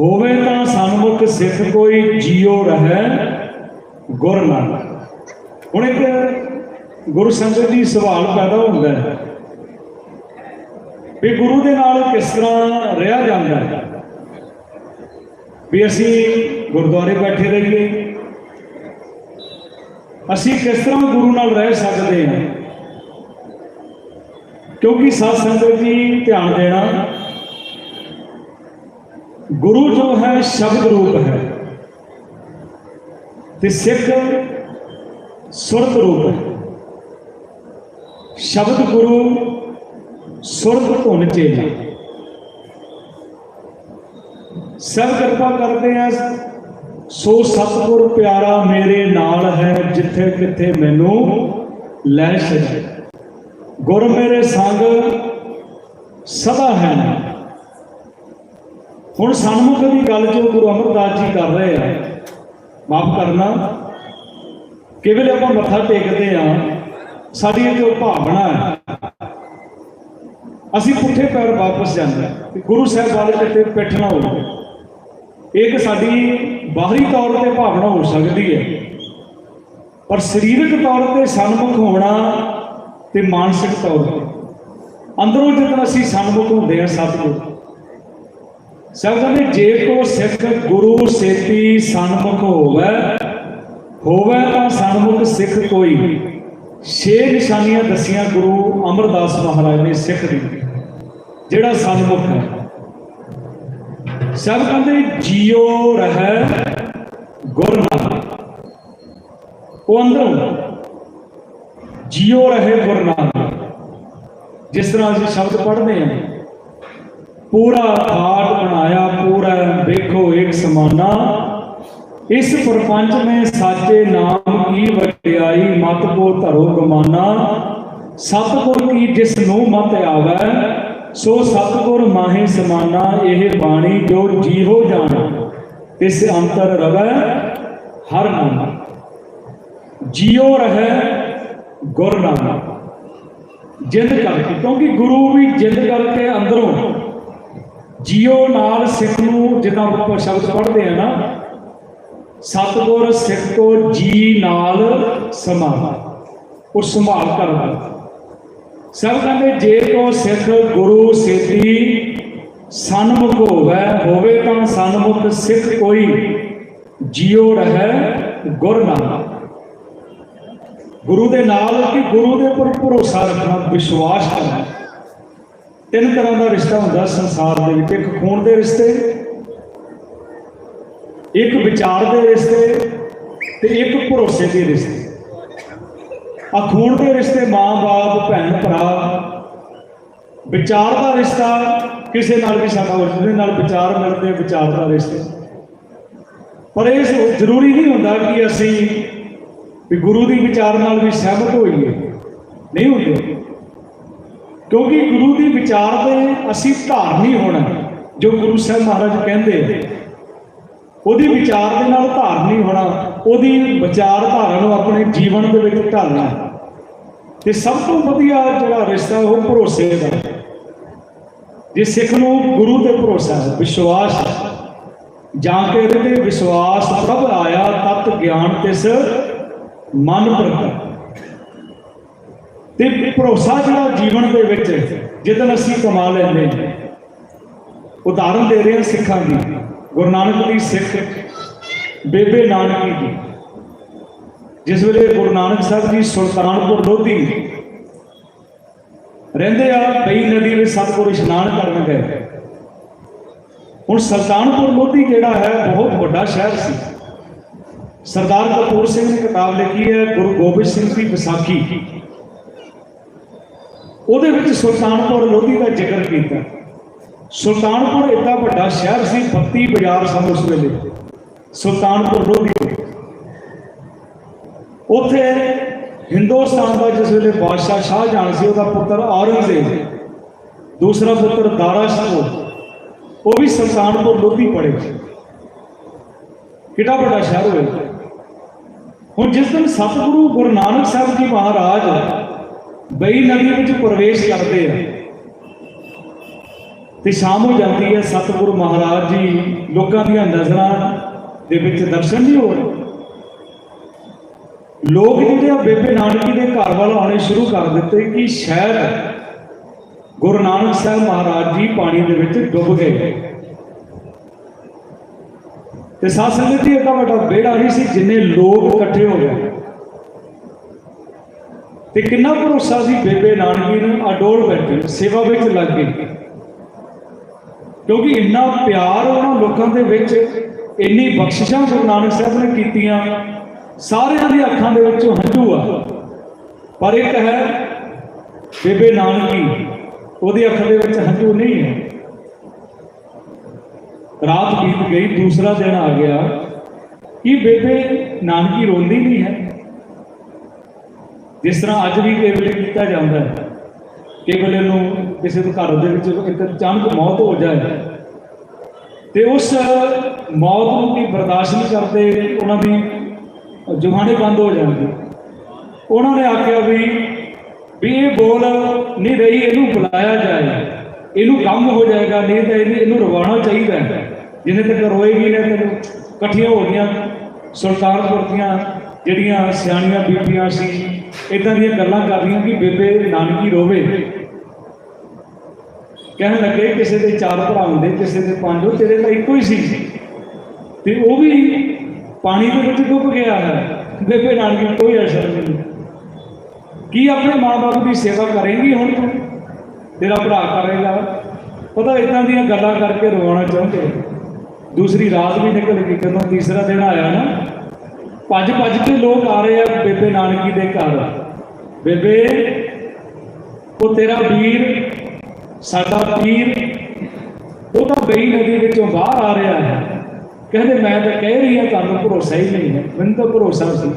ਹੋਵੇ ਤਾਂ ਸਨਮੁਖ ਸਿੱਖ ਕੋਈ ਜੀਉ ਰਹੈ। ਗੁਰ ਨਾਨਕ। ਹੁਣ ਇੱਕ ਗੁਰੂ ਸੰਗਤ ਜੀ ਸਵਾਲ ਪੈਦਾ ਹੁੰਦਾ ਹੈ ਵੀ ਗੁਰੂ ਦੇ ਨਾਲ ਕਿਸ ਤਰ੍ਹਾਂ ਰਿਹਾ ਜਾਂਦਾ ਹੈ? ਵੀ ਅਸੀਂ ਗੁਰਦੁਆਰੇ ਬੈਠੇ ਰਹੀਏ। ਅਸੀਂ ਕਿਸ ਤਰ੍ਹਾਂ ਗੁਰੂ ਨਾਲ ਰਹਿ ਸਕਦੇ ਹਾਂ? ਕਿਉਂਕਿ ਸਾਧ ਸੰਗਤ ਜੀ ਧਿਆਨ ਦੇਣਾ ਗੁਰੂ ਜੋ ਹੈ, ਸ਼ਬਦ ਰੂਪ ਹੈ। ਤੇ ਸਿੱਖ ਸੁਰਤ ਰੂਪ ਹੈ। ਸ਼ਬਦ ਗੁਰੂ ਸੁਰਤ ਧੁਨ ਚੇਲਾ ਸਭ ਕਿਰਪਾ ਕਰਦੇ ਆ। ਸੋ ਸਤਿਗੁਰ ਪਿਆਰਾ ਮੇਰੇ ਨਾਲ ਹੈ, ਜਿੱਥੇ ਕਿੱਥੇ ਮੈਨੂੰ ਲੈ ਛੱਡੇ। ਗੁਰ ਮੇਰੇ ਸੰਗ ਸਦਾ ਹੈ। ਹੁਣ ਸਨਮੁਖ ਦੀ ਗੱਲ ਜੋ ਗੁਰੂ ਅਮਰਦਾਸ ਜੀ ਕਰ ਰਹੇ ਆ। ਮਾਫ ਕਰਨਾ। ਕੇਵਲ ਆਪਾਂ ਮੱਥਾ ਟੇਕਦੇ ਆ, ਸਾਡੀ ਇਹ ਜੋ ਭਾਵਨਾ ਹੈ। ਅਸੀਂ ਪੁੱਠੇ ਪੈਰ ਵਾਪਸ ਜਾਂਦੇ ਹਾਂ ਗੁਰੂ ਸਾਹਿਬ ਵਾਲੇ ਕਿਤੇ ਪਿੱਠ ਨਾ ਹੋਵੇ। ਇੱਕ ਸਾਡੀ ਬਾਹਰੀ ਤੌਰ ਤੇ ਭਾਵਨਾ ਹੋ ਸਕਦੀ ਹੈ। ਪਰ ਸਰੀਰਕ ਤੌਰ ਤੇ ਸਨਮੁਖ ਹੋਣਾ ਤੇ ਮਾਨਸਿਕ ਤੌਰ ਤੇ। ਅੰਦਰੋਂ ਜਦੋਂ ਅਸੀਂ ਸਨਮੁਖ ਹੁੰਦੇ ਹਾਂ ਸਤਿਗੁਰੂ ਸਭ ਕਹਿੰਦੇ ਜੇ ਕੋ ਸਿੱਖ ਗੁਰੂ ਸੇਤੀ ਸਨਮੁਖ ਹੋਵੇ ਹੋਵੇ ਤਾਂ ਸਨਮੁਖ ਸਿੱਖ ਕੋਈ। ਛੇ ਨਿਸ਼ਾਨੀਆਂ ਦਸੀਆਂ ਗੁਰੂ ਅਮਰਦਾਸ ਮਹਾਰਾਜ ਨੇ ਸਿੱਖ ਦੀ, ਜਿਹੜਾ ਸਨਮੁਖ ਹੈ। ਸਭ ਕਹਿੰਦੇ ਜੀਉ ਰਹਿ ਗੁਰ ਨਾਨਕ ਉਹ ਅੰਦਰੋਂ ਜੀਉ ਰਹੇ ਗੁਰ ਜਿਸ ਤਰ੍ਹਾਂ ਅਸੀਂ ਸ਼ਬਦ ਪੜ੍ਹਦੇ ਹਾਂ ਪੂਰਾ ਆਟ ਬਣਾਇਆ, ਪੂਰਾ ਵੇਖੋ ਇੱਕ ਸਮਾਨਾ। ਇਸ ਪ੍ਰਪੰਚ ਮੇ ਸਾਚੇ ਨਾਮ ਕੀ ਵਡਿਆਈ ਮਤ ਕੋ ਧਰੋ ਗਮਾਨਾ। ਸਤਿਗੁਰ ਕੀ ਜਿਸ ਨੂੰ ਮਤ ਆਵੈ, ਸੋ ਸਤਿਗੁਰ ਮਾਹੇ ਸਮਾਨਾ, ਇਹ ਬਾਣੀ ਜੋ ਜੀਵੋ ਜਾਣਾ, ਤਿਸ ਅੰਤਰ ਰਵੈ ਹਰ ਨਾਮ। ਜੀਉ ਰਹੈ ਗੁਰ ਨਾਨਕ ਜਿੰਦ ਕਰਕੇ, ਕਿਉਂਕਿ ਗੁਰੂ ਵੀ ਜਿੰਦ ਕਰਕੇ ਅੰਦਰੋਂ ਜੀਓ ਨਾਲ ਸਿੱਖ ਨੂੰ ਜਿੱਦਾਂ ਆਪਾਂ ਸ਼ਬਦ ਪੜ੍ਹਦੇ ਆ ਨਾ, ਸਤਿਗੁਰ ਸਿੱਖ ਕੋ ਜੀ ਨਾਲ ਸਮਾਵਾ ਉਹ ਸੰਭਾਲ ਕਰਦਾ ਸਭ ਕਹਿੰਦੇ, ਜੇ ਕੋ ਸਿੱਖ ਗੁਰੂ ਸੇਤੀ ਸਨਮੁਖ ਹੋਵੇ ਹੋਵੇ ਤਾਂ ਸਨਮੁਖ ਸਿੱਖ ਕੋਈ ਜੀਉ ਰਹਿ ਗੁਰ ਨਾਨਕ। ਗੁਰੂ ਦੇ ਨਾਲ ਕਿ ਗੁਰੂ ਦੇ ਉੱਪਰ ਭਰੋਸਾ ਰੱਖਣਾ, ਵਿਸ਼ਵਾਸ ਕਰਨਾ। ਤਿੰਨ ਤਰ੍ਹਾਂ ਦਾ ਰਿਸ਼ਤਾ ਹੁੰਦਾ ਸੰਸਾਰ ਦੇ ਵਿੱਚ। ਇੱਕ ਖੂਨ ਦੇ ਰਿਸ਼ਤੇ, ਇੱਕ ਵਿਚਾਰ ਦੇ ਰਿਸ਼ਤੇ ਤੇ ਇੱਕ ਭਰੋਸੇ ਦੇ ਰਿਸ਼ਤੇ। ਆ ਖੂਨ ਦੇ ਰਿਸ਼ਤੇ ਮਾਂ-ਬਾਪ ਭੈਣ, ਭਰਾ, ਵਿਚਾਰ ਦਾ ਰਿਸ਼ਤਾ ਕਿਸੇ ਨਾਲ ਵੀ ਸਾਡਾ ਜਿਹਦੇ ਨਾਲ ਵਿਚਾਰ ਮਿਲਦੇ, ਵਿਚਾਰ ਦਾ ਰਿਸ਼ਤੇ। ਪਰ ਇਹ ਜ਼ਰੂਰੀ ਨਹੀਂ ਹੁੰਦਾ ਕਿ ਅਸੀਂ ਵੀ ਗੁਰੂ ਦੀ ਵਿਚਾਰ ਨਾਲ ਵੀ ਸਹਿਮਤ ਹੋਈਏ। ਨਹੀਂ ਹੁੰਦੇ। ਕਿਉਂਕਿ ਗੁਰੂ ਦੀ ਵਿਚਾਰ 'ਤੇ ਅਸੀਂ ਧਾਰਨੀ ਹੋਣਾ ਜੋ ਗੁਰੂ ਸਾਹਿਬ ਮਹਾਰਾਜ ਕਹਿੰਦੇ ਉਹਦੀ ਵਿਚਾਰ ਦੇ ਨਾਲ ਧਾਰਨੀ ਹੋਣਾ, ਉਹਦੀ ਵਿਚਾਰਧਾਰਾ ਨੂੰ ਆਪਣੇ ਜੀਵਨ ਦੇ ਵਿੱਚ ਢਾਲਣਾ। ਤੇ ਸਭ ਤੋਂ ਵਧੀਆ ਜਿਹੜਾ ਰਿਸ਼ਤਾ ਉਹ ਭਰੋਸੇ ਦਾ। ਜੇ ਸਿੱਖ ਨੂੰ ਗੁਰੂ ਤੇ ਭਰੋਸਾ ਹੈ, ਵਿਸ਼ਵਾਸ ਹੈ। ਜਾਂ ਕੇ ਇਹਦੇ ਵਿਸ਼ਵਾਸ ਪ੍ਰਭ ਆਇਆ, ਤਤ ਗਿਆਨ ਤਿਸ ਮਨ ਪ੍ਰਗਟ। ਤੇ ਭਰੋਸਾ ਜਿਹੜਾ ਜੀਵਨ ਦੇ ਵਿੱਚ ਜਦੋਂ ਅਸੀਂ ਕਮਾ ਲੈਂਦੇ ਉਦਾਹਰਨ ਦੇ ਰਹੇ ਹਾਂ ਸਿੱਖਾਂ ਦੀ। ਗੁਰੂ ਨਾਨਕ ਦੀ ਸਿੱਖ, ਬੇਬੇ ਨਾਨਕੀ ਜੀ ਜਿਸ ਵੇਲੇ ਗੁਰੂ ਨਾਨਕ ਸਾਹਿਬ ਜੀ ਸੁਲਤਾਨਪੁਰ ਲੋਧੀ ਰਹਿੰਦੇ ਆ ਬਈ ਨਦੀ ਵਿੱਚ ਸਤਿਗੁਰੂ ਇਸ਼ਨਾਨ ਕਰਨ ਗਏ। ਹੁਣ ਸੁਲਤਾਨਪੁਰ ਲੋਧੀ ਜਿਹੜਾ ਹੈ, ਬਹੁਤ ਵੱਡਾ ਸ਼ਹਿਰ ਸੀ। ਸਰਦਾਰ ਕਪੂਰ ਸਿੰਘ ਨੇ ਕਿਤਾਬ ਲਿਖੀ ਹੈ, ਗੁਰੂ ਗੋਬਿੰਦ ਸਿੰਘ ਦੀ ਵਿਸਾਖੀ। ਉਹਦੇ ਵਿੱਚ ਸੁਲਤਾਨਪੁਰ ਲੋਧੀ ਦਾ ਜ਼ਿਕਰ ਕੀਤਾ। ਸੁਲਤਾਨਪੁਰ ਇੱਡਾ ਵੱਡਾ ਸ਼ਹਿਰ ਸੀ 32 ਬਾਜ਼ਾਰ ਸਨ ਉਸ ਵੇਲੇ। ਸੁਲਤਾਨਪੁਰ ਲੋਧੀ ਉੱਥੇ ਹਿੰਦੁਸਤਾਨ ਦਾ ਜਿਸ ਵੇਲੇ ਬਾਦਸ਼ਾਹ ਸ਼ਾਹਜਹਾਨ ਸੀ, ਉਹਦਾ ਪੁੱਤਰ ਔਰੰਗਜ਼ੇਬ, ਦੂਸਰਾ ਪੁੱਤਰ ਦਾਰਾ ਸ਼ਾਹ, ਉਹ ਵੀ ਸੁਲਤਾਨਪੁਰ ਲੋਧੀ ਪੜੇ। ਕਿੱਡਾ ਵੱਡਾ ਸ਼ਹਿਰ ਹੋਇਆ। ਹੁਣ ਜਿਸ ਦਿਨ ਸਤਿਗੁਰੂ ਗੁਰੂ ਨਾਨਕ ਸਾਹਿਬ ਜੀ ਮਹਾਰਾਜ ਬਈ ਨਦੀ ਵਿੱਚ ਪ੍ਰਵੇਸ਼ ਕਰਦੇ ਆ। ਤੇ ਸ਼ਾਮ ਹੋ ਜਾਂਦੀ ਹੈ ਸਤਿਗੁਰੂ ਮਹਾਰਾਜ ਜੀ, ਲੋਕਾਂ ਦੀਆਂ ਨਜ਼ਰਾਂ ਦੇ ਵਿੱਚ ਦਰਸ਼ਨ ਨਹੀਂ ਹੋ ਰਹੇ। ਲੋਕ ਜਿਹੜੇ ਆ ਬੇਬੇ ਨਾਨਕੀ ਦੇ ਘਰ ਵੱਲ ਆਉਣੇ ਸ਼ੁਰੂ ਕਰ ਦਿੱਤੇ ਕਿ ਸ਼ਾਇਦ ਗੁਰੂ ਨਾਨਕ ਸਾਹਿਬ ਮਹਾਰਾਜ ਜੀ ਪਾਣੀ ਦੇ ਵਿੱਚ ਡੁੱਬ ਗਏ। ਤੇ ਸਾਧ ਸੰਗਤ ਜੀ ਇੱਕ ਵੱਡਾ ਬੇੜਾ ਨਹੀਂ ਸੀ ਜਿੰਨੇ ਲੋਕ ਇਕੱਠੇ ਹੋ ਗਏ। ਤੇ ਕਿੰਨਾ ਭਰੋਸਾ ਸੀ ਬੇਬੇ ਨਾਨਕੀ ਨੂੰ? ਅਡੋਲ ਬੈਠੇ, ਸੇਵਾ ਵਿੱਚ ਲੱਗ ਗਏ। ਕਿਉਂਕਿ ਇੰਨਾ ਪਿਆਰ ਉਹਨਾਂ ਲੋਕਾਂ ਦੇ ਵਿੱਚ, ਇੰਨੀ ਬਖਸ਼ਿਸ਼ਾਂ ਗੁਰੂ ਨਾਨਕ ਸਾਹਿਬ ਨੇ ਕੀਤੀਆਂ, ਸਾਰਿਆਂ ਦੀਆਂ ਅੱਖਾਂ ਦੇ ਵਿੱਚੋਂ ਹੰਝੂ ਆ। ਪਰ ਇੱਕ ਹੈ ਬੇਬੇ ਨਾਨਕੀ, ਉਹਦੀ ਅੱਖ ਦੇ ਵਿੱਚ ਹੰਝੂ ਨਹੀਂ ਹੈ। ਰਾਤ ਬੀਤ ਗਈ, ਦੂਸਰਾ ਦਿਨ ਆ ਗਿਆ। ਕਿ ਬੇਬੇ ਨਾਨਕੀ ਰੋਂਦੀ ਨਹੀਂ ਹੈ? ਜਿਸ ਤਰ੍ਹਾਂ ਅੱਜ ਵੀ ਕਈ ਵੇਲੇ ਕੀਤਾ ਜਾਂਦਾ ਹੈ ਕਈ ਵੇਲੇ ਨੂੰ ਕਿਸੇ ਦੇ ਘਰ ਦੇ ਵਿੱਚ ਇੱਕ ਅਚਾਨਕ ਮੌਤ ਹੋ ਜਾਏ ਤੇ ਉਸ ਮੌਤ ਨੂੰ ਵੀ ਬਰਦਾਸ਼ਤ ਨਹੀਂ ਕਰਦੇ, ਉਹਨਾਂ ਦੀ ਜ਼ੁਬਾਨੇ ਬੰਦ ਹੋ ਜਾਂਦੀ ਉਹਨਾਂ ਨੇ ਆਖਿਆ ਵੀ ਵੀ ਇਹ ਬੋਲ ਨਹੀਂ ਰਹੀ, ਇਹਨੂੰ ਬੁਲਾਇਆ ਜਾਏ। ਇਹਨੂੰ ਕੰਮ ਹੋ ਜਾਏਗਾ, ਨਹੀਂ ਤਾਂ ਇਹਨੂੰ ਇਹਨੂੰ ਰਵਾਉਣਾ ਚਾਹੀਦਾ ਹੈ। ਜਿੰਨੇ ਤੱਕ ਰੋਏਗੀ ਨਾ, ਤੈਨੂੰ ਇਕੱਠੀਆਂ ਹੋ ਗਈਆਂ ਸੁਲਤਾਨਪੁਰ ਦੀਆਂ ਜਿਹੜੀਆਂ ਸਿਆਣੀਆਂ ਬੀਬੀਆਂ ਸੀ ਇਦਾਂ ਦੀਆਂ ਗੱਲਾਂ ਕਰਦੀਆਂ ਕਿ ਬੇਬੇ ਨਾਨਕੀ ਰੋਵੇ। ਕਹਿਣ ਲੱਗੇ, ਕਿਸੇ ਦੇ ਚਾਰ ਭਰਾ ਹੁੰਦੇ, ਕਿਸੇ ਦੇ ਪੰਜ, ਉਹ ਤੇਰੇ ਤਾਂ ਇੱਕੋ ਹੀ ਸੀ। ਤੇ ਉਹ ਵੀ ਪਾਣੀ ਦੇ ਵਿੱਚ ਡੁੱਬ ਗਿਆ ਹੈ। ਬੇਬੇ ਨਾਨਕੀ ਨੂੰ ਕੋਈ ਅਸਰ ਨਹੀਂ ਕੀ ਆਪਣੇ ਮਾਪੇ ਦੀ ਸੇਵਾ ਕਰੇਂਗੀ ਹੁਣ ਤੂੰ? ਤੇਰਾ ਭਰਾ ਕਰੇਗਾ। ਪਤਾ ਇਦਾਂ ਦੀਆਂ ਗੱਲਾਂ ਕਰਕੇ ਰਵਾਉਣਾ ਚਾਹੁੰਦੇ। ਦੂਸਰੀ ਰਾਤ ਵੀ ਨਿਕਲ ਗਈ, ਜਦੋਂ ਤੀਸਰਾ ਦਿਨ ਆਇਆ ਨਾ ਭੱਜ ਭੱਜ ਕੇ ਲੋਕ ਆ ਰਹੇ ਆ ਬੇਬੇ ਨਾਨਕੀ ਦੇ ਘਰ। ਬੇਬੇ, ਉਹ ਤੇਰਾ ਵੀਰ, ਸਾਡਾ ਪੀਰ, ਉਹ ਤਾਂ ਬਈ ਨਦੀ ਵਿੱਚੋਂ ਬਾਹਰ ਆ ਰਿਹਾ ਹੈ। ਕਹਿੰਦੇ, ਮੈਂ ਤਾਂ ਕਹਿ ਰਹੀ ਹਾਂ, ਤੁਹਾਨੂੰ ਭਰੋਸਾ ਹੀ ਨਹੀਂ ਹੈ। ਮੈਨੂੰ ਤਾਂ ਭਰੋਸਾ ਸੀ।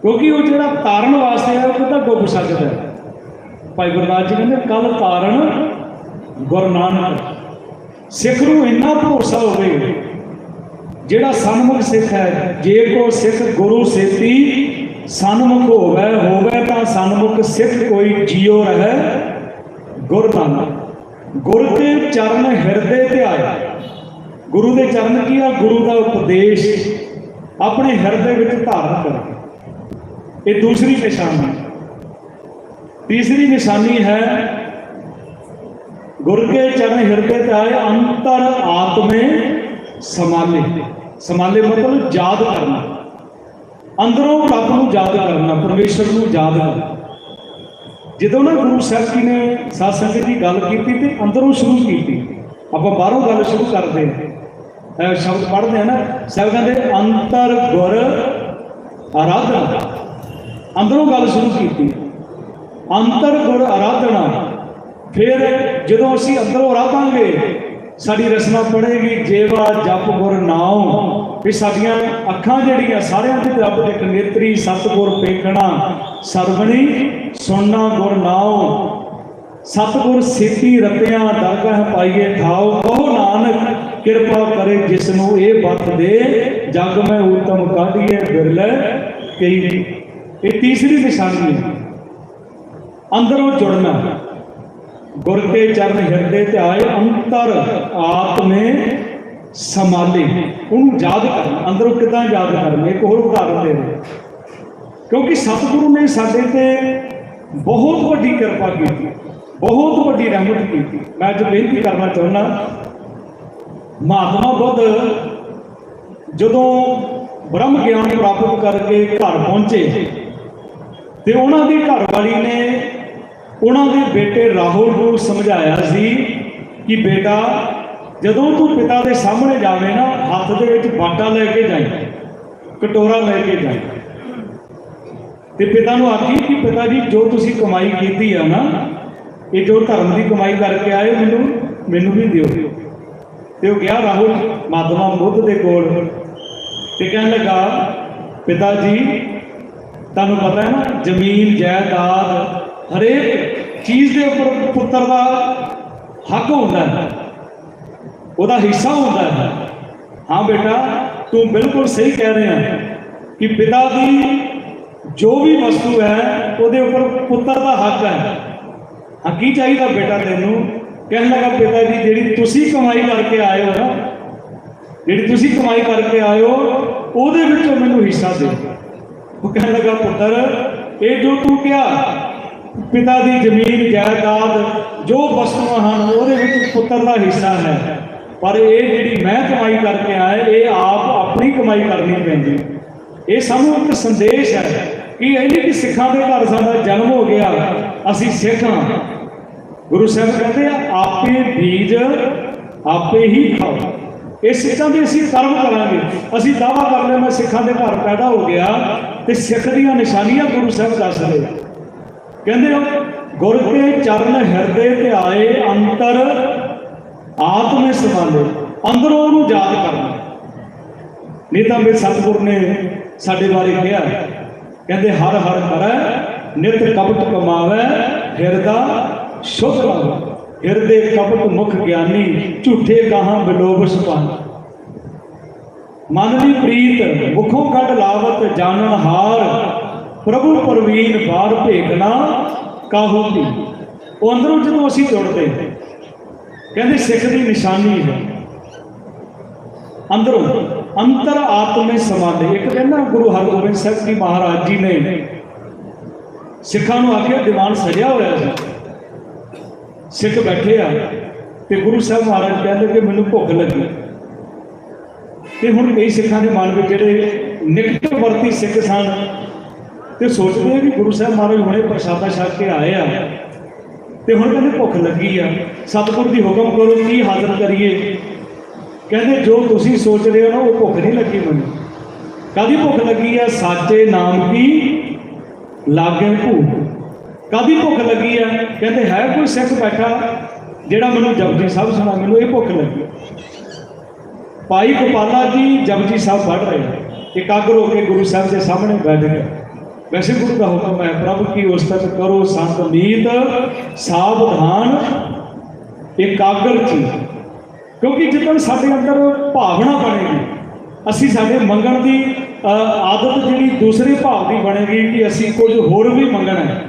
ਕਿਉਂਕਿ ਉਹ ਜਿਹੜਾ ਤਾਰਨ ਵਾਸਤੇ ਹੈ ਉਹ ਤਾਂ ਡੁੱਬ ਸਕਦਾ ਹੈ? ਭਾਈ ਗੁਰਦਾਸ ਜੀ ਕਹਿੰਦੇ ਕੱਲ ਤਾਰਨ ਗੁਰੂ ਨਾਨਕ, ਸਿੱਖ ਨੂੰ ਇੰਨਾ ਭਰੋਸਾ ਹੋਵੇ ਜਿਹੜਾ ਸਨਮੁਖ ਸਿੱਖ ਹੈ, ਜੇ ਕੋ ਸਿੱਖ ਗੁਰੂ ਸੇਤੀ ਸਨਮੁਖ ਹੋਵੇ ਹੋਵੇ ਤਾਂ ਸਨਮੁਖ ਸਿੱਖ ਕੋਈ ਜੀਉ ਰਹੇ। ਗੁਰ ਨਾਨਕ, ਗੁਰ ਦੇ ਚਰਨ ਹਿਰਦੇ ਤੇ ਆਇਆ। ਗੁਰੂ ਦੇ ਚਰਨ ਕੀ ਆ? ਗੁਰੂ ਦਾ ਉਪਦੇਸ਼ ਆਪਣੇ ਹਿਰਦੇ ਵਿੱਚ ਧਾਰਨ ਕਰੋ। ਇਹ ਦੂਸਰੀ ਨਿਸ਼ਾਨੀ। ਤੀਸਰੀ ਨਿਸ਼ਾਨੀ ਹੈ, ਗੁਰ ਕੇ ਚਰਨ ਹਿਰਦੇ ਤੇ ਆਏ ਅੰਤਰ ਆਤਮੇ ਸਮਾਲੇ ਸਮਾਲੇ ਮਤਲਬ ਯਾਦ ਕਰਨਾ। ਅੰਦਰੋਂ ਰੱਬ ਨੂੰ ਯਾਦ ਕਰਨਾ, ਪਰਮੇਸ਼ਰ ਨੂੰ ਯਾਦ ਕਰਨਾ। ਜਦੋਂ ਨਾ ਗੁਰੂ ਸਾਹਿਬ ਜੀ ਨੇ ਸਾਧ ਸੰਗਤ ਦੀ ਗੱਲ ਕੀਤੀ ਤੇ ਅੰਦਰੋਂ ਸ਼ੁਰੂ ਕੀਤੀ, ਆਪਾਂ ਬਾਹਰੋਂ ਗੱਲ ਸ਼ੁਰੂ ਕਰਦੇ ਹਾਂ। ਸ਼ਬਦ ਪੜ੍ਹਦੇ ਹਾਂ ਨਾ, ਸਾਹਿਬ ਕਹਿੰਦੇ, ਅੰਤਰ ਗੁਰ ਆਰਾਧਨਾ। ਅੰਦਰੋਂ ਗੱਲ ਸ਼ੁਰੂ ਕੀਤੀ। ਅੰਤਰ ਗੁਰ ਆਰਾਧਨਾ। ਫਿਰ ਜਦੋਂ ਅਸੀਂ ਅੰਦਰੋਂ ਆਰਾਧਾਂਗੇ ਸਾਡੀ ਰਸਨਾ ਪੜੇਗੀ ਜੇਵਾ ਜਪ ਗੁਰ ਨਾਉ ਵੀ ਸਾਡੀਆਂ ਅੱਖਾਂ ਜਿਹੜੀਆਂ ਸਾਰਿਆਂ ਦੇ ਰੱਬ ਦੇ ਕਨੇਤਰੀ ਸਤਗੁਰ ਪੇਖਣਾ ਸਰਵਣੀ, ਸੁਣਨਾ ਗੁਰ ਨਾਉ ਸਤਗੁਰ ਸੇਤੀ ਰਤਿਆਂ ਦਰਗਾਹ ਪਾਈਏ ਠਾਉ ਕਹੋ ਨਾਨਕ, ਕਿਰਪਾ ਕਰੇ ਜਿਸ ਨੂੰ ਇਹ ਬਤ ਦੇ। ਜਗ ਮੈਂ ਉਤਮ ਕਾਢੀਏ ਬਿਰਲੇ ਕਈ ਇਹ ਤੀਸਰੀ ਨਿਸ਼ਾਨੀ ਹੈ। ਅੰਦਰੋਂ ਜੁੜਨਾ। ਗੁਰ ਕੇ ਚਰਨ ਹਿਰਦੇ ਤੇ ਆਏ, ਅੰਤਰ ਨੇ ਸਮਾਲੇ ਉਹਨੂੰ ਯਾਦ ਕਰਨਾ, ਅੰਦਰੋਂ ਕਿਦਾਂ ਯਾਦ ਕਰਨਾ? ਇੱਕ ਹੋਰ ਉਦਾਹਰਨ ਦੇ ਦਿਓ। ਕਿਉਂਕਿ ਸਤਿਗੁਰੂ ਨੇ ਸਾਡੇ ਤੇ ਬਹੁਤ ਵੱਡੀ ਕਿਰਪਾ ਕੀਤੀ, ਬਹੁਤ ਵੱਡੀ ਰਹਿਮਤ ਕੀਤੀ। ਮੈਂ ਅੱਜ ਬੇਨਤੀ ਕਰਨਾ ਚਾਹੁੰਦਾ, ਮਹਾਤਮਾ ਬੁੱਧ ਜਦੋਂ ਬ੍ਰਹਮ ਗਿਆਨ ਪ੍ਰਾਪਤ ਕਰਕੇ ਘਰ ਪਹੁੰਚੇ, ਤੇ ਉਹਨਾਂ ਦੀ ਘਰ ਵਾਲੀ ਨੇ ਉਹਨਾਂ ਦੇ ਬੇਟੇ ਰਾਹੁਲ ਨੂੰ ਸਮਝਾਇਆ ਸੀ ਕਿ ਬੇਟਾ, ਜਦੋਂ ਤੂੰ ਪਿਤਾ ਦੇ ਸਾਹਮਣੇ ਜਾਵੇਂ ਨਾ, ਹੱਥ ਦੇ ਵਿੱਚ ਬਾਟਾ ਲੈ ਕੇ ਜਾਈਂ, ਕਟੋਰਾ ਲੈ ਕੇ ਜਾਈਂ। ਤੇ ਪਿਤਾ ਨੂੰ ਆਖੀ ਕਿ ਪਿਤਾ ਜੀ, ਜੋ ਤੁਸੀਂ ਕਮਾਈ ਕੀਤੀ ਆ ਨਾ, ਇਹ ਜੋ ਧਰਮ ਦੀ ਕਮਾਈ ਕਰਕੇ ਆਏ ਮੈਨੂੰ ਮੈਨੂੰ ਵੀ ਦਿਓ। ਤੇ ਉਹ ਗਿਆ ਰਾਹੁਲ ਮਾਧਵਾ ਬੁੱਧ ਦੇ ਕੋਲ ਤੇ ਕਹਿਣ ਲੱਗਾ, ਪਿਤਾ ਜੀ, ਤੁਹਾਨੂੰ ਪਤਾ ਹੈ ਨਾ, ਜ਼ਮੀਨ, ਜਾਇਦਾਦ ਹਰੇਕ ਚੀਜ਼ ਦੇ ਉੱਪਰ ਪੁੱਤਰ ਦਾ ਹੱਕ ਹੁੰਦਾ ਹੈ। ਉਹਦਾ ਹਿੱਸਾ ਹੁੰਦਾ ਹੈ। ਹਾਂ ਬੇਟਾ, ਤੂੰ ਬਿਲਕੁਲ ਸਹੀ ਕਹਿ ਰਿਹਾ ਕਿ ਪਿਤਾ ਦੀ ਜੋ ਵੀ ਵਸਤੂ ਹੈ, ਉਹਦੇ ਉੱਪਰ ਪੁੱਤਰ ਦਾ ਹੱਕ ਹੈ। ਹਾਂ, ਕੀ ਚਾਹੀਦਾ ਬੇਟਾ ਤੈਨੂੰ? ਕਹਿਣ ਲੱਗਾ ਪਿਤਾ ਜੀ, ਜਿਹੜੀ ਤੁਸੀਂ ਕਮਾਈ ਕਰਕੇ ਆਏ ਹੋ ਨਾ, ਜਿਹੜੀ ਤੁਸੀਂ ਕਮਾਈ ਕਰਕੇ ਆਏ ਹੋ, ਉਹਦੇ ਵਿੱਚੋਂ ਮੈਨੂੰ ਹਿੱਸਾ ਦਿਓ। ਉਹ ਕਹਿਣ ਲੱਗਾ, ਪੁੱਤਰ, ਇਹ ਜੋ ਤੂੰ ਕਿਹਾ ਪਿਤਾ ਦੀ ਜ਼ਮੀਨ, ਜਾਇਦਾਦ ਜੋ ਵਸਤੂਆਂ ਹਨ, ਉਹਦੇ ਵਿੱਚ ਪੁੱਤਰ ਦਾ ਹਿੱਸਾ ਹੈ। ਪਰ ਇਹ ਜਿਹੜੀ ਮੈਂ ਕਮਾਈ ਕਰਕੇ ਆਇਆ, ਇਹ ਆਪ ਆਪਣੀ ਕਮਾਈ ਕਰਨੀ ਪੈਂਦੀ। ਇਹ ਸਾਨੂੰ ਇੱਕ ਸੰਦੇਸ਼ ਹੈ ਕਿ ਇਹ ਨਹੀਂ ਕਿ ਸਿੱਖਾਂ ਦੇ ਘਰ ਸਾਡਾ ਜਨਮ ਹੋ ਗਿਆ, ਅਸੀਂ ਸਿੱਖ ਹਾਂ। ਗੁਰੂ ਸਾਹਿਬ ਕਹਿੰਦੇ ਆ, ਆਪੇ ਬੀਜ, ਆਪੇ ਹੀ ਖਾਓ। ਇਹ ਸਿੱਖਾਂ ਦੇ ਅਸੀਂ ਕਰਮ ਕਰਾਂਗੇ। ਅਸੀਂ ਦਾਵਾ ਕਰ ਲਿਆ, ਮੈਂ ਸਿੱਖਾਂ ਦੇ ਘਰ ਪੈਦਾ ਹੋ ਗਿਆ ਤੇ ਸਿੱਖ ਦੀਆਂ ਨਿਸ਼ਾਨੀਆਂ ਗੁਰੂ ਸਾਹਿਬ ਦੱਸ ਰਹੇ ਆ। ਕਹਿੰਦੇ ਆ, ਗੁਰ ਕੇ ਚਰਨ ਹਿਰਦੇ ਤੇ ਆਏ ਅੰਤਰ ਆਤਮੇ ਸਮਾਲੇ ਅੰਦਰੋਂ ਉਹਨੂੰ ਯਾਦ ਕਰਨਾ। ਨਹੀਂ ਤਾਂ ਮੇਰੇ ਸਤਿਗੁਰ ਨੇ ਸਾਡੇ ਬਾਰੇ ਕਿਹਾ ਕਹਿੰਦੇ ਹਰ ਹਰ ਕਰੈ ਨਿਤ ਕਪਟ ਕਮਾਵੇ ਹਿਰਦਾ ਸੁਖ ਲਾਵੇ। ਹਿਰਦੇ ਕਪਟ ਮੁਖ ਗਿਆਨੀ ਝੂਠੇ ਕਹਾਂ ਬਿਲੋਭ ਸੁਪਾਨ ਮਨ ਦੀ ਪ੍ਰੀਤ ਮੁਖੋਂ ਕੱਢ ਲਾਵਤ ਜਾਣਨ ਹਾਰ ਪ੍ਰਭੂ ਪ੍ਰਵੀਨ ਬਾਰ ਭੇਕਣਾ ਕਾਹੂ ਦੀ ਉਹ ਅੰਦਰੋਂ ਜਦੋਂ ਅਸੀਂ ਜੁੜਦੇ ਕਹਿੰਦੇ ਸਿੱਖ ਦੀ ਨਿਸ਼ਾਨੀ ਹੈ। ਅੰਦਰੋਂ ਅੰਤਰ ਆਤਮੇ ਸਮਾਦੇ ਇੱਕ ਕਹਿੰਦਾ ਗੁਰੂ ਹਰਗੋਬਿੰਦ ਸਾਹਿਬ ਜੀ ਮਹਾਰਾਜ ਜੀ ਨੇ ਸਿੱਖਾਂ ਨੂੰ ਆਖਿਆ ਦੀਵਾਨ ਸਜਿਆ ਹੋਇਆ ਸੀ। ਸਿੱਖ ਬੈਠੇ ਆ ਤੇ ਗੁਰੂ ਸਾਹਿਬ ਮਹਾਰਾਜ ਕਹਿੰਦੇ ਕਿ ਮੈਨੂੰ ਭੁੱਖ ਲੱਗੀ। ਤੇ ਹੁਣ ਕਈ ਸਿੱਖਾਂ ਦੇ ਮਨ ਵਿੱਚ ਜਿਹੜੇ ਨਿਕਟ ਵਰਤੀ ਸਿੱਖ ਸਨ ਤੇ ਸੋਚਦੇ ਆ ਵੀ ਗੁਰੂ ਸਾਹਿਬ ਮਹਾਰਾਜ ਹੁਣੇ ਪ੍ਰਸ਼ਾਦਾ ਛਕ ਕੇ ਆਏ ਆ। ਤੇ ਹੁਣ ਕਹਿੰਦੇ ਭੁੱਖ ਲੱਗੀ ਆ। ਸਤਿਗੁਰ ਦੀ ਹੁਕਮ ਕਰੋ, ਕੀ ਹਾਜ਼ਰ ਕਰੀਏ? ਕਹਿੰਦੇ, ਜੋ ਤੁਸੀਂ ਸੋਚ ਰਹੇ ਹੋ ਨਾ, ਉਹ ਭੁੱਖ ਨਹੀਂ ਲੱਗੀ ਮੈਨੂੰ। ਕਾਦੀ ਭੁੱਖ ਲੱਗੀ ਆ? ਸਾਚੇ ਨਾਮ ਕੀ? ਲਾਗੇ ਭੂਖ ਕਾਦੀ ਭੁੱਖ ਲੱਗੀ ਆ? ਕਹਿੰਦੇ, ਹੈ ਕੋਈ ਸਿੱਖ ਬੈਠਾ ਜਿਹੜਾ ਮੈਨੂੰ ਜਪਜੀ ਸਾਹਿਬ ਸੁਣਾ ਮੈਨੂੰ ਇਹ ਭੁੱਖ ਲੱਗੀ। ਭਾਈ ਗੋਪਾਲਾ ਜੀ ਜਪਜੀ ਸਾਹਿਬ ਪੜ੍ਹ ਰਹੇ ਇਕਾਗਰ ਹੋ ਕੇ ਗੁਰੂ ਸਾਹਿਬ ਦੇ ਸਾਹਮਣੇ ਬੈਠ ਗਏ। ਵੈਸੇ ਗੁਰੂ ਦਾ ਹੁਕਮ ਹੈ, ਪ੍ਰਭੂ ਕੀ ਉਸਤਤ ਕਰੋ ਸੰਤ ਮੀਤ, ਸਾਵਧਾਨ, ਇਕਾਗਰ ਚੀ ਕਿਉਂਕਿ ਜਦੋਂ ਸਾਡੇ ਅੰਦਰ ਭਾਵਨਾ ਬਣੇਗੀ, ਅਸੀਂ ਸਾਡੇ ਮੰਗਣ ਦੀ ਆਦਤ ਜਿਹੜੀ ਦੂਸਰੇ ਭਾਵ ਦੀ ਬਣੇਗੀ ਕਿ ਅਸੀਂ ਕੁਝ ਹੋਰ ਵੀ ਮੰਗਣਾ ਹੈ।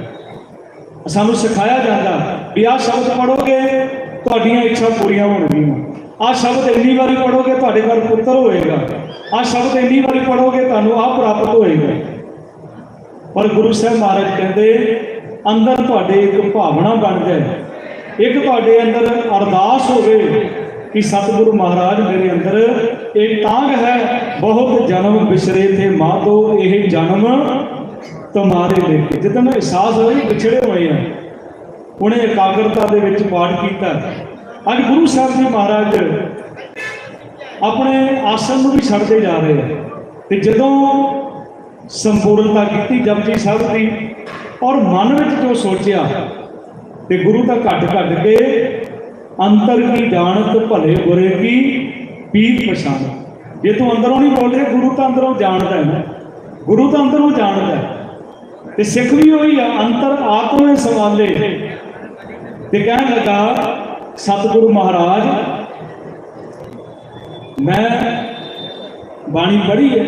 ਸਾਨੂੰ ਸਿਖਾਇਆ ਜਾਂਦਾ ਵੀ ਆਹ ਸ਼ਬਦ ਪੜੋਗੇ ਤੁਹਾਡੀਆਂ ਇੱਛਾ ਪੂਰੀਆਂ ਹੋਣਗੀਆਂ। ਆਹ ਸ਼ਬਦ ਇੰਨੀ ਵਾਰੀ ਪੜੋਗੇ ਤੁਹਾਡੇ ਘਰ ਪੁੱਤਰ ਹੋਏਗਾ। ਆਹ ਸ਼ਬਦ ਇੰਨੀ ਵਾਰੀ ਪੜੋਗੇ ਤੁਹਾਨੂੰ ਆਹ ਪ੍ਰਾਪਤ ਹੋਏਗਾ। ਪਰ ਗੁਰੂ ਸਾਹਿਬ ਮਹਾਰਾਜ ਕਹਿੰਦੇ, ਅੰਦਰ ਤੁਹਾਡੇ ਇੱਕ ਭਾਵਨਾ ਬਣ ਜਾਏ। ਇੱਕ ਤੁਹਾਡੇ ਅੰਦਰ ਅਰਦਾਸ ਹੋਵੇ ਕਿ ਸਤਿਗੁਰੂ ਮਹਾਰਾਜ ਮੇਰੇ ਅੰਦਰ, ਇਹ ਤਾਂਗ ਹੈ, ਬਹੁਤ ਜਨਮ ਬਿਸਰੇ ਥੇ ਮਾਤੋ ਇਹ ਜਨਮ ਤੁਮਾਰੇ ਦੇ ਜਦੋਂ ਅਹਿਸਾਸ ਹੋਇਆ ਵਿਛੜੇ ਹੋਏ ਆ, ਉਹਨੇ ਇਕਾਗਰਤਾ ਦੇ ਵਿੱਚ ਪਾਠ ਕੀਤਾ। ਅੱਜ ਗੁਰੂ ਸਾਹਿਬ ਜੀ ਮਹਾਰਾਜ ਆਪਣੇ ਆਸਣ ਨੂੰ ਵੀ ਛੱਡਦੇ ਜਾ ਰਹੇ ਆ। ਤੇ ਜਦੋਂ ਸੰਪੂਰਨਤਾ ਕੀਤੀ ਜਪਜੀ ਸਾਹਿਬ ਦੀ ਔਰ ਮਨ ਵਿੱਚ ਜੋ ਸੋਚਿਆ ਤੇ ਗੁਰੂ ਦਾ ਘੱਟ ਘੱਟ ਕੇ ਅੰਤਰ ਕੀ ਜਾਣਤ ਭਲੇ ਬੁਰੇ ਕੀ ਪੀਰ ਪਛਾਣ। ਜੇ ਤੂੰ ਅੰਦਰੋਂ ਨਹੀਂ ਬੋਲ ਰਿਹਾ, ਗੁਰੂ ਤਾਂ ਅੰਦਰੋਂ ਜਾਣਦਾ ਹੈ ਗੁਰੂ ਤਾਂ ਅੰਦਰੋਂ ਜਾਣਦਾ ਹੈ। ਤੇ ਸਿੱਖ ਵੀ ਉਹੀ ਆ, ਅੰਤਰ ਆਤਮੇ ਸਵਾਲੇ। ਤੇ ਕਹਿਣ ਲੱਗਾ, ਸਤਿਗੁਰੂ ਮਹਾਰਾਜ, ਮੈਂ ਬਾਣੀ ਪੜ੍ਹੀ ਹੈ।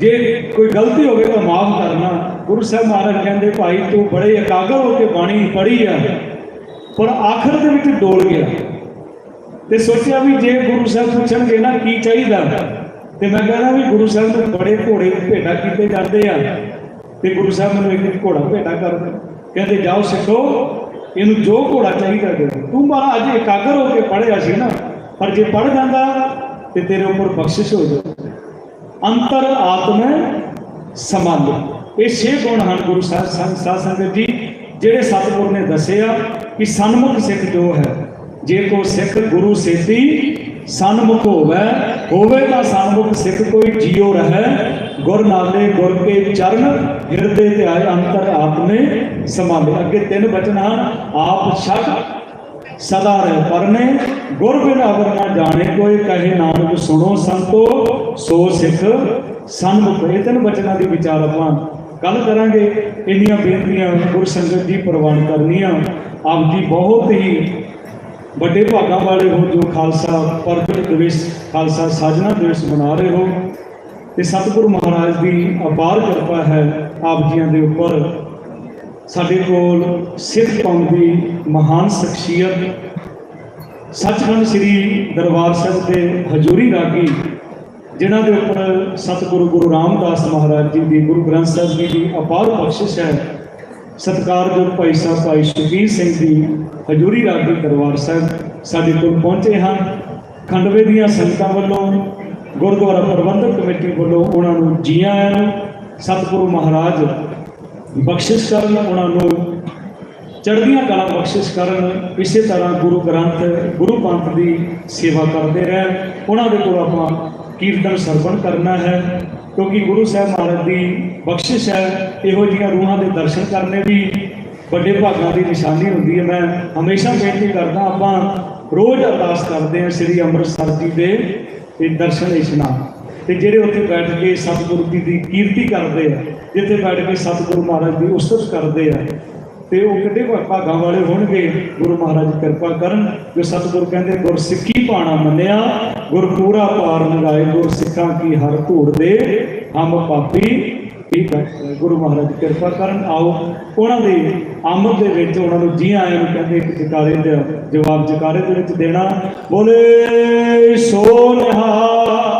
ਜੇ ਕੋਈ ਗਲਤੀ ਹੋਵੇ ਤਾਂ ਮਾਫ ਕਰਨਾ। ਗੁਰੂ ਸਾਹਿਬ ਮਹਾਰਾਜ ਕਹਿੰਦੇ, ਭਾਈ, ਤੂੰ ਬੜੇ ਇਕਾਗਰ ਹੋ ਕੇ ਬਾਣੀ ਪੜ੍ਹੀ ਆ, ਪਰ ਆਖਰ ਦੇ ਵਿੱਚ ਡੋਲ ਗਿਆ। ਤੇ ਸੋਚਿਆ ਵੀ ਜੇ ਗੁਰੂ ਸਾਹਿਬ ਪੁੱਛਣਗੇ ਨਾ, ਕੀ ਚਾਹੀਦਾ? ਤੇ ਮੈਂ ਕਹਿੰਦਾ ਵੀ ਗੁਰੂ ਸਾਹਿਬ ਨੂੰ ਬੜੇ ਘੋੜੇ ਭੇਟਾ ਕੀਤੇ ਜਾਂਦੇ ਆ। ਤੇ ਗੁਰੂ ਸਾਹਿਬ ਮੈਨੂੰ ਇੱਕ ਘੋੜਾ ਭੇਟਾ ਕਰ ਕਹਿੰਦੇ, ਜਾਓ ਸਿੱਖੋ, ਇਹਨੂੰ ਜੋ ਘੋੜਾ ਚਾਹੀਦਾ ਦੇ ਤੂੰ ਮਾਰਾ ਅੱਜ ਇਕਾਗਰ ਹੋ ਕੇ ਪੜ੍ਹਿਆ ਸੀ ਨਾ, ਪਰ ਜੇ ਪੜ੍ਹ ਜਾਂਦਾ ਤੇ ਤੇਰੇ ਉੱਪਰ ਬਖਸ਼ਿਸ਼ ਹੋ ਜਾਊ ਅੰਤਰ ਆਤਮ ਸਮਾਲ ਇਹ ਛੇ ਗੁਣ ਹਨ ਗੁਰੂ ਸਾਹਿਬ ਸੰਗ ਸਾਧ ਸੰਗਤ ਜੀ, ਜਿਹੜੇ ਸਤਿਗੁਰ ਨੇ ਦੱਸਿਆ ਕਿ ਸਨਮੁਖ ਸਿੱਖ ਜੋ ਹੈ, ਜੇ ਕੋ ਸਿੱਖ ਗੁਰੂ ਸੇਤੀ ਸਨਮੁਖ ਹੋਵੇ ਹੋਵੇ ਤਾਂ ਸਨਮੁਖ ਸਿੱਖ ਕੋਈ ਜੀਉ ਰਹੈ। ਗੁਰ ਨਾਲੇ ਗੁਰ ਕੇ ਚਰਨ, ਹਿਰਦੇ ਤੇ ਆਏ ਅੰਤਰ ਆਤਮੇ ਸਮਾਲੇ ਅੱਗੇ ਤਿੰਨ ਬਚਨ ਹਨ, ਆਪ ਛਕ ਸਦਾ ਰਹਿ ਪਰਨੇ ਗੁਰ ਬਿਨ ਅਵਰ ਨਾ ਜਾਣੇ, ਕੋਈ ਕਹੇ ਨਾਨਕ ਸੁਣੋ ਸੰਤੋ, ਸੋ ਸਿੱਖ ਸਨਮੁਖ ਇਹ ਤਿੰਨ ਬਚਨਾਂ ਦੀ ਵਿਚਾਰ ਆਪਾਂ ਕੱਲ ਕਰਾਂਗੇ। ਇੰਨੀਆਂ ਬੇਨਤੀਆਂ ਗੁਰ ਸੰਗਤ ਜੀ ਪ੍ਰਵਾਨ ਕਰਨੀਆਂ। ਆਪ ਜੀ ਬਹੁਤ ਹੀ ਵੱਡੇ ਭਾਗਾਂ ਵਾਲੇ ਹੋ ਜੋ ਖਾਲਸਾ ਪ੍ਰਗਟ ਦਿਵਸ, ਖਾਲਸਾ ਸਾਜਨਾ ਦਿਵਸ ਮਨਾ ਰਹੇ ਹੋ। ਤੇ ਸਤਿਗੁਰੂ ਮਹਾਰਾਜ ਦੀ ਅਪਾਰ ਕਿਰਪਾ ਹੈ ਆਪ ਜੀਆਂ ਦੇ ਉੱਪਰ। ਸਾਡੇ ਕੋਲ ਸਿੱਖ ਕੌਮ ਦੀ ਮਹਾਨ ਸ਼ਖਸੀਅਤ, ਸੱਚਖੰਡ ਸ੍ਰੀ ਦਰਬਾਰ ਸਾਹਿਬ ਦੇ ਹਜ਼ੂਰੀ ਰਾਗੀ, ਜਿਨ੍ਹਾਂ ਦੇ ਉੱਪਰ ਸਤਿਗੁਰੂ ਗੁਰੂ ਰਾਮਦਾਸ ਮਹਾਰਾਜ ਜੀ ਦੀ ਗੁਰੂ ਗ੍ਰੰਥ ਸਾਹਿਬ ਜੀ ਦੀ ਅਪਾਰ ਬਖਸ਼ਿਸ਼ ਹੈ, ਸਤਿਕਾਰਯੋਗ ਭਾਈ ਸਾਹਿਬ ਭਾਈ ਸ਼ਬੀਰ ਸਿੰਘ ਦੀ ਹਜ਼ੂਰੀ ਰਾਗੀ ਦਰਬਾਰ ਸਾਹਿਬ ਸਾਡੇ ਕੋਲ ਪਹੁੰਚੇ ਹਨ। ਖੰਡਵੇ ਦੀਆਂ ਸੰਗਤਾਂ ਵੱਲੋਂ, ਗੁਰਦੁਆਰਾ ਪ੍ਰਬੰਧਕ ਕਮੇਟੀ ਵੱਲੋਂ ਉਹਨਾਂ ਨੂੰ ਜੀ ਆਇਆਂ ਨੂੰ ਸਤਿਗੁਰੂ ਮਹਾਰਾਜ ਬਖਸ਼ਿਸ਼ ਕਰਨ ਉਹਨਾਂ ਨੂੰ। ਚੜ੍ਹਦੀਆਂ ਕਲਾ ਬਖਸ਼ਿਸ਼ ਕਰਨ, ਇਸੇ ਤਰ੍ਹਾਂ ਗੁਰੂ ਗ੍ਰੰਥ, ਗੁਰੂ ਪੰਥ ਦੀ ਸੇਵਾ ਕਰਦੇ ਰਹਿਣ। ਉਹਨਾਂ ਦੇ ਕੋਲ ਆਪਾਂ ਕੀਰਤਨ ਸਰਵਣ ਕਰਨਾ ਹੈ, ਕਿਉਂਕਿ ਗੁਰੂ ਸਾਹਿਬ ਮਹਾਰਾਜ ਦੀ ਬਖਸ਼ਿਸ਼ ਹੈ। ਇਹੋ ਜਿਹੀਆਂ ਰੂਹਾਂ ਦੇ ਦਰਸ਼ਨ ਕਰਨੇ ਵੀ ਵੱਡੇ ਭਾਗਾਂ ਦੀ ਨਿਸ਼ਾਨੀ ਹੁੰਦੀ ਹੈ। ਮੈਂ ਹਮੇਸ਼ਾ ਬੇਨਤੀ ਕਰਦਾ, ਆਪਾਂ ਰੋਜ਼ ਅਰਦਾਸ ਕਰਦੇ ਹਾਂ ਸ੍ਰੀ ਅੰਮ੍ਰਿਤਸਰ ਜੀ ਦੇ ਇਹ ਦਰਸ਼ਨ ਇਸ਼ਨਾਨ ਤੇ ਜਿਹੜੇ ਉੱਥੇ ਬੈਠ ਕੇ ਸਤਿਗੁਰੂ ਜੀ ਦੀ ਕੀਰਤੀ ਕਰਦੇ ਆ, ਜਿੱਥੇ ਬੈਠ ਕੇ ਸਤਿਗੁਰੂ ਮਹਾਰਾਜ ਦੀ ਉਸਤਤ ਕਰਦੇ ਆ, ਤੇ ਉਹ ਕਿੱਡੇ ਭਾਗਾਂ ਵਾਲੇ ਹੋਣਗੇ, ਗੁਰੂ ਮਹਾਰਾਜ ਕਿਰਪਾ ਕਰਨ, ਜੋ ਸਤਿਗੁਰ ਕਹਿੰਦੇ ਗੁਰ ਸਿੱਖੀ ਪਾਣਾ ਮੰਨਿਆ ਗੁਰ ਪੂਰਾ ਪਾਰ ਲਗਾਏ ਗੁਰ ਸਿੱਖਾਂ ਕੀ ਹਰ ਧੂੜ ਦੇ, ਹਮ ਪਾਪੀ, ਠੀਕ ਹੈ, ਗੁਰੂ ਮਹਾਰਾਜ ਕਿਰਪਾ ਕਰਨ, ਆਓ, ਉਹਨਾਂ ਦੀ ਆਮਦ ਦੇ ਵਿੱਚ ਉਹਨਾਂ ਨੂੰ ਜੀ ਆਇਆਂ ਨੂੰ ਕਹਿੰਦੇ, ਇੱਕ ਜਕਾਰੇ ਦਾ ਜਵਾਬ ਜਕਾਰੇ ਦੇ ਵਿੱਚ ਦੇਣਾ, ਬੋਲੇ ਸੋ ਨਿਹਾਲ।